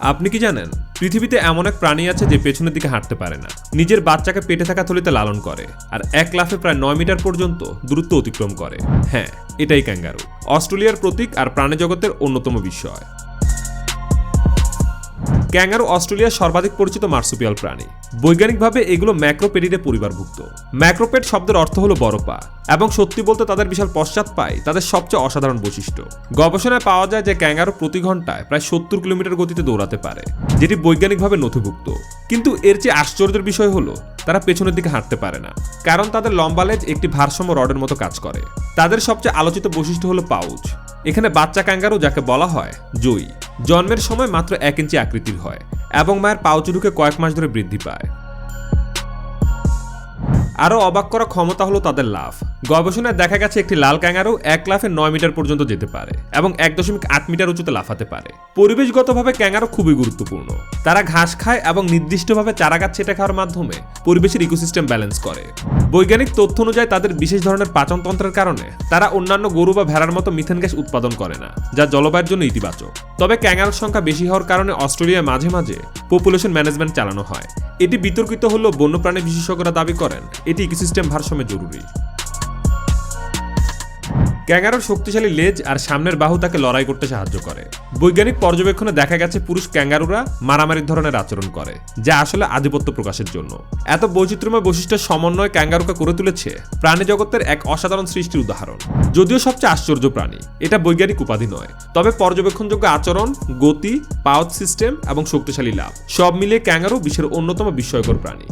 আপনি কি জানেন, পৃথিবীতে এমন এক প্রাণী আছে যে পেছনের দিকে হাঁটতে পারে না। নিজের বাচ্চাকে পেটে থাকা থলিতে লালন করে আর এক লাফে প্রায় নয় মিটার পর্যন্ত দূরত্ব অতিক্রম করে। হ্যাঁ এটাই ক্যাঙ্গারু। অস্ট্রেলিয়ার প্রতীক আর প্রাণী জগতের অন্যতম বিস্ময়। ক্যাঙ্গারু অস্ট্রেলিয়ার সর্বাধিক পরিচিত মার্সুপিয়াল প্রাণী। বৈজ্ঞানিকভাবে এগুলো ম্যাক্রোপেডিডে পরিবারভুক্ত। ম্যাক্রোপেড শব্দের অর্থ হলো বড় পা এবং সত্যি বলতে তাদের বিশাল পশ্চাৎ পায় তাদের সবচেয়ে অসাধারণ বৈশিষ্ট্য। গবেষণায় পাওয়া যায় যে ক্যাঙ্গারু প্রতি ঘন্টায় প্রায় সত্তর কিলোমিটার গতিতে দৌড়াতে পারে, যেটি বৈজ্ঞানিকভাবে নথিভুক্ত। কিন্তু এর চেয়ে আশ্চর্যের বিষয় হলো, তারা পেছনের দিকে হাঁটতে পারে না, কারণ তাদের লম্বা লেজ একটি ভারসাম্য রডের মতো কাজ করে। তাদের সবচেয়ে আলোচিত বৈশিষ্ট্য হলো পাউচ। এখানে বাচ্চা ক্যাঙ্গারু, যাকে বলা হয়, জয়ী। জন্মের সময় মাত্র এক ইঞ্চি আকৃতির হয় এবং মায়ের পাউচুরুকে কয়েক মাস ধরে বৃদ্ধি পায়। আরও অবাক করা ক্ষমতা হলো তাদের লাফ। গবেষণায় দেখা গেছে একটি লাল ক্যাঙ্গারু এক লাফে নয় মিটার পর্যন্ত যেতে পারে এবং এক দশমিক আট মিটার উঁচুতে লাফাতে পারে। পরিবেশগতভাবে ক্যাঙ্গারু খুবই গুরুত্বপূর্ণ। তারা ঘাস খায় এবং নির্দিষ্টভাবে চারাগাছ ছেটে খাওয়ার মাধ্যমে পরিবেশের ইকোসিস্টেম ব্যালেন্স করে। বৈজ্ঞানিক তথ্য অনুযায়ী তাদের বিশেষ ধরনের পাচনতন্ত্রের কারণে তারা অন্যান্য গরু বা ভেড়ার মতো মিথেন গ্যাস উৎপাদন করে না, যা জলবায়ুর জন্য ইতিবাচক। তবে ক্যাঙ্গারুর সংখ্যা বেশি হওয়ার কারণে অস্ট্রেলিয়ায় মাঝে মাঝে পপুলেশন ম্যানেজমেন্ট চালানো হয়। এটি বিতর্কিত হলেও বন্যপ্রাণী বিশেষজ্ঞরা দাবি করেন এটি ইকোসিস্টেম ভারসাম্যে জরুরি। ক্যাঙ্গারুর শক্তিশালী লেজ আর সামনের বাহু তাকে লড়াই করতে সাহায্য করে। বৈজ্ঞানিক পর্যবেক্ষণে দেখা গেছে পুরুষ ক্যাঙ্গারুরা মারামারির ধরনের আচরণ করে, যা আসলে আধিপত্য প্রকাশের জন্য। এত বৈচিত্র্যময় বৈশিষ্ট্যের সমন্বয় ক্যাঙ্গারুকে করে তুলেছে প্রাণী জগতের এক অসাধারণ সৃষ্টির উদাহরণ। যদিও সবচেয়ে আশ্চর্য প্রাণী, এটা বৈজ্ঞানিক উপাধি নয়। তবে পর্যবেক্ষণযোগ্য আচরণ, গতি, পাওয়ার সিস্টেম এবং শক্তিশালী লাভ, সব মিলিয়ে ক্যাঙ্গারু বিশ্বের অন্যতম বিস্ময়কর প্রাণী।